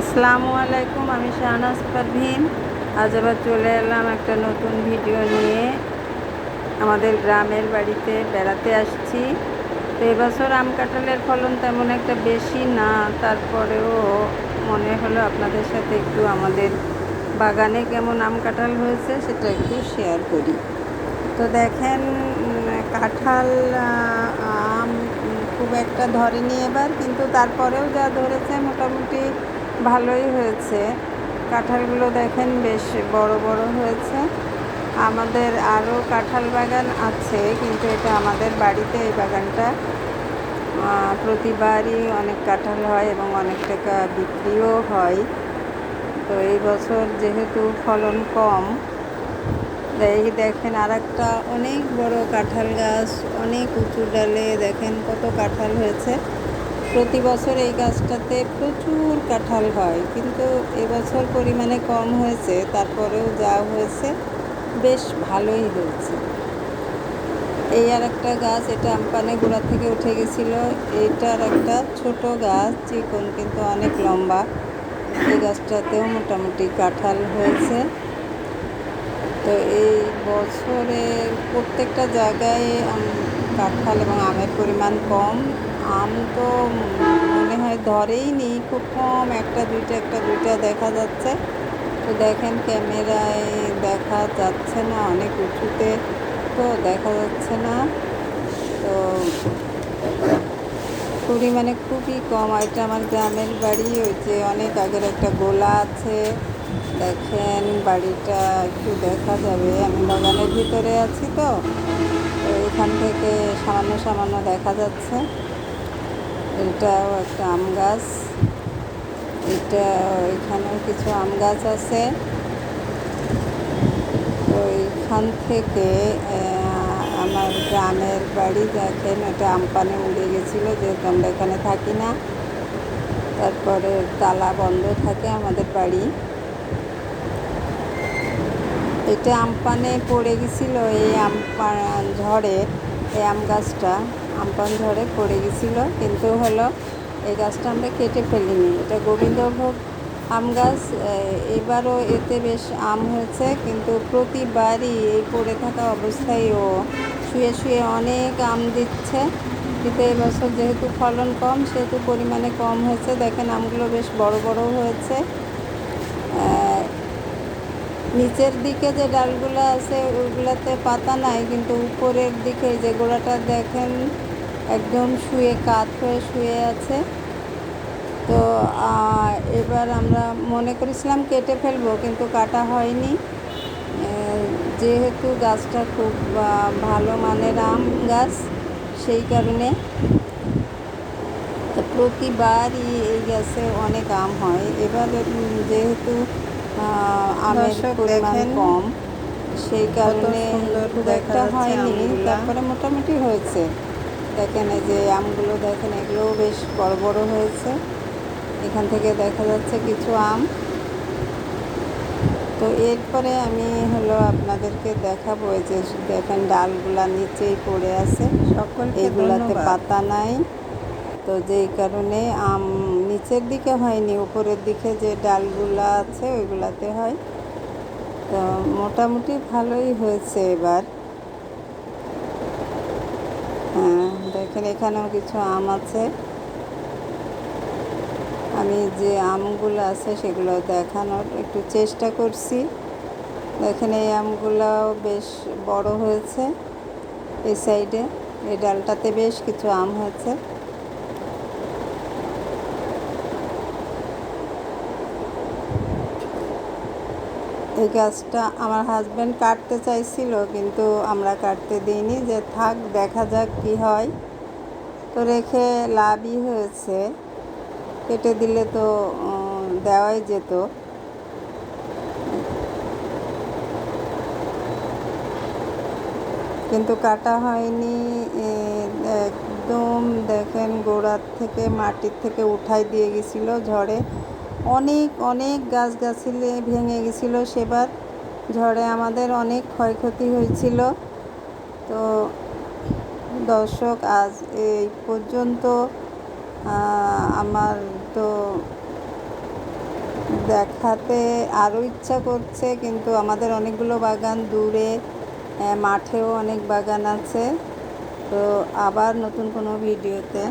আসসালামু আলাইকুম, আমি শাহনাজ পারভিন। আজ আবার চলে এলাম একটা নতুন ভিডিও নিয়ে। আমাদের গ্রামের বাড়িতে বেড়াতে আসছি। তো এবছর আম কাঁঠালের ফলন তেমন একটা বেশি না, তারপরেও মনে হলো আপনাদের সাথে একটু আমাদের বাগানে কেমন আম কাঁঠাল হয়েছে সেটা একটু শেয়ার করি। তো দেখেন কাঁঠাল আম খুব একটা ধরেনি এবার, কিন্তু তারপরেও যা ধরেছে মোটামুটি ভালোই হয়েছে। কাঁঠালগুলো দেখেন বেশ বড় বড় হয়েছে। আমাদের আরও কাঁঠাল বাগান আছে, কিন্তু এটা আমাদের বাড়িতে এই বাগানটা প্রতিবারই অনেক কাঁঠাল হয় এবং অনেক টাকা বিক্রিও হয়। তো এই বছর যেহেতু ফলন কম, এই দেখেন আর একটা অনেক বড় কাঁঠাল গাছ, অনেক উঁচু ডালে দেখেন কত কাঁঠাল হয়েছে। প্রতি বছর এই গাছটাতে প্রচুর কাঁঠাল হয়, কিন্তু এবছর পরিমাণে কম হয়েছে, তারপরেও যা হয়েছে বেশ ভালোই হয়েছে। এই আর একটা গাছ, এটা আমপানে গোড়া থেকে উঠে গেছিল, এটার একটা ছোট গাছ, চিকন কিন্তু অনেক লম্বা। এই গাছটাতেও মোটামুটি কাঁঠাল হয়েছে। তো এই বছরে প্রত্যেকটা জায়গায় কাঁঠাল এবং আমের পরিমাণ কম। আম তো মনে হয় ধরেই নি খুব কম, একটা, দুইটা একটা, দুইটা দেখা যাচ্ছে। তো দেখেন ক্যামেরায় দেখা যাচ্ছে না, অনেক উঁচুতে তো দেখা যাচ্ছে না। তো পরিমাণে খুবই কম এটা আমার গ্রামের বাড়ি, ওই যে অনেক আগের একটা গোলা আছে। দেখেন বাড়িটা একটু দেখা যাবে, আমি বাগানের ভিতরে আছি তো এখান থেকে সামান্য সামান্য দেখা যাচ্ছে। এটাও একটা আম গাছ। এটা এখানেও কিছু আম গাছ আছে। তো এইখান থেকে আমার গ্রামের বাড়ি দেখেন এটা আমপানে উড়ে গেছিল, যেহেতু আমরা এখানে থাকি না। তারপরে তালা বন্ধ থাকে আমাদের বাড়ি। এটা আমপানে পড়ে গেছিল, এই আমপান ঝড়ে, এই আম গাছটা। আমপান ঝড়ে পড়ে গেছিল। কিন্তু হলো এই গাছটা আমরা কেটে ফেলিনি। এটা গোবিন্দভোগ আম গাছ। এবারও এতে বেশ আম হয়েছে, কিন্তু প্রতিবারই এই পড়ে থাকা অবস্থায় ও শুয়ে শুয়ে অনেক আম দিচ্ছে। কিন্তু এবছর যেহেতু ফলন কম, সেহেতু পরিমাণে কম হয়েছে। দেখেন আমগুলো বেশ বড় বড় হয়েছে। নিচের দিকে যে ডালগুলো আছে ওইগুলোতে পাতা নাই, কিন্তু উপরের দিকে যে গোড়াটা দেখেন একদম শুয়ে কাত হয়ে শুয়ে আছে। তো এবার আমরা মনে করেছিলাম কেটে ফেলব কিন্তু কাটা হয়নি। যেহেতু গাছটা খুব ভালো মানের আম গাছ সেই কারণে প্রতিবারই এই গাছে অনেক আম হয়। এবার যেহেতু আমের পরিমাণ কম সেই কারণে একটা হয়নি। তারপরে মোটামুটি হয়েছে। দেখেন এই যে আমগুলো দেখেন এগুলোও বেশ বড় বড় হয়েছে। এখান থেকে দেখা যাচ্ছে কিছু আম। তো এরপরে আমি হলো আপনাদেরকে দেখাবো এই যে দেখেন ডালগুলা নিচেই পড়ে আছে। সকল এগুলাতে পাতা নাই। তো যেই কারণে আম নিচের দিকে হয়নি উপরের দিকে যে ডালগুলা আছে ওইগুলাতে হয়। তো মোটামুটি ভালোই হয়েছে এবার হ্যাঁ দেখেন এখানেও কিছু আম আছে। আমি যে আমগুলো আছে সেগুলো দেখানোর একটু চেষ্টা করছি। দেখেন, এই আমগুলোও বেশ বড় হয়েছে এই সাইডে। এই ডালটাতে বেশ কিছু আম হয়েছে। এই গাছটা আমার হাজব্যান্ড কাটতে চাইছিল, কিন্তু আমরা কাটতে দিইনি। যে থাক, দেখা যাক কি হয়। তো রেখে লাভই হয়েছে। কেটে দিলে তো দেওয়াই যেত। কিন্তু কাটা হয়নি একদম দেখেন গোড়ার থেকে মাটির থেকে উঠাই দিয়ে গেছিল ঝড়ে। অনেক অনেক গাছগাছালি ভেঙে গেছিল সেবার। ঝড়ে আমাদের অনেক ক্ষয়ক্ষতি হয়েছিল। তো দর্শক, আজ এই পর্যন্ত আমার তো দেখাতে আরও ইচ্ছা করছে, কিন্তু আমাদের অনেকগুলো বাগান দূরে মাঠেও অনেক বাগান আছে। তো আবার নতুন কোনো ভিডিওতে